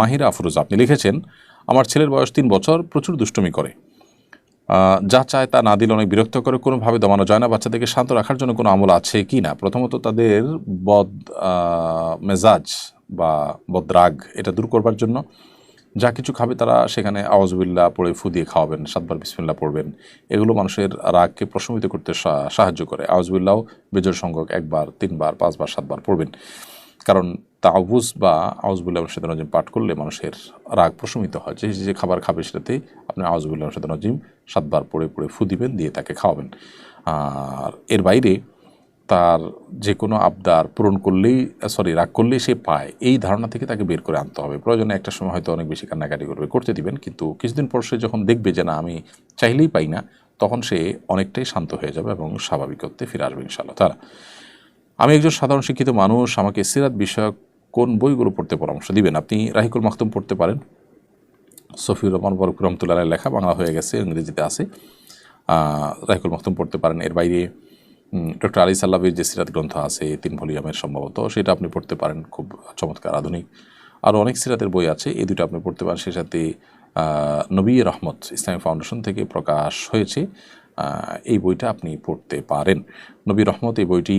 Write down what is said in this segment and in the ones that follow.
মাহিরা আফরোজ, আপনি লিখেছেন, আমার ছেলের বয়স তিন বছর, প্রচুর দুষ্টুমি করে। যা চায় তা না দিলে অনেক বিরক্ত করে, কোনোভাবে দমানো যায় না, বাচ্চাদেরকে শান্ত রাখার জন্য কোনো আমল আছে কি না? প্রথমত তাদের বদ মেজাজ বা বদরাগ, এটা দূর করবার জন্য যা কিছু খাবে তারা সেখানে আওয়াজবিল্লা পড়ে ফু দিয়ে খাওয়াবেন, সাতবার বিসমিল্লা পড়বেন। এগুলো মানুষের রাগকে প্রশমিত করতে সাহায্য করে। আওয়াজবিল্লাও বেজর সংখ্যক একবার, তিনবার, পাঁচবার, সাতবার পড়বেন। কারণ তাওবুজ বা আউজবুল্লাহ রশিদ নজিম পাঠ করলে মানুষের রাগ প্রশমিত হয়। যে যে খাবার খাবে সেটাতে আপনি আউজবুল্লাহ রশিদ নজিম সাতবার পড়ে পড়ে ফু দিবেন, দিয়ে তাকে খাওয়াবেন। আর এর বাইরে তার যে কোনো আবদার পূরণ করলেই, সরি, রাগ করলেই সে পায়। এই ধারণা থেকে তাকে বের করে আনতে হবে। প্রয়োজনে একটা সময় হয়তো অনেক বেশি কান্নাকাটি করবে, করতে দিবেন। কিন্তু কিছুদিন পর সে যখন দেখবে যে না, আমি চাইলেই পাই না, তখন সে অনেকটাই শান্ত হয়ে যাবে এবং স্বাভাবিকত্বে ফিরে আসবে ইনশাআল্লাহ তারা আমি একজন সাধারণ শিক্ষিত মানুষ, আমাকে সিরাত বিষয়ক কোন বইগুলো পড়তে পরামর্শ দিবেন? আপনি রাহিকুল মাহতুম পড়তে পারেন। সফিউর রহমান বরফ রহমতুল্লাহ লেখা, বাংলা হয়ে গেছে, ইংরেজিতে আছে। রাহিকুল মাহতুম পড়তে পারেন। এর বাইরে ডক্টর আলী সাল্লাবির যে সিরাত গ্রন্থ আছে, তিন ভলিউমের সম্ভবত, সেটা আপনি পড়তে পারেন। খুব চমৎকার, আধুনিক। আরও অনেক সিরাতের বই আছে এই দুটো আপনি পড়তে পারেন। সেই সাথে নবী রহমত ইসলামী ফাউন্ডেশন থেকে প্রকাশ হয়েছে। এই বইটা আপনি পড়তে পারেন। নবী রহমত এই বইটি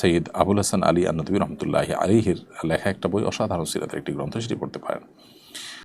সৈয়দ আবুল হাসান আলী আর নদী রহমতুল্লাহ আলীহির লেখা একটা বই, অসাধারণ সিরাতের একটি গ্রন্থ, সেটি পড়তে পারেন।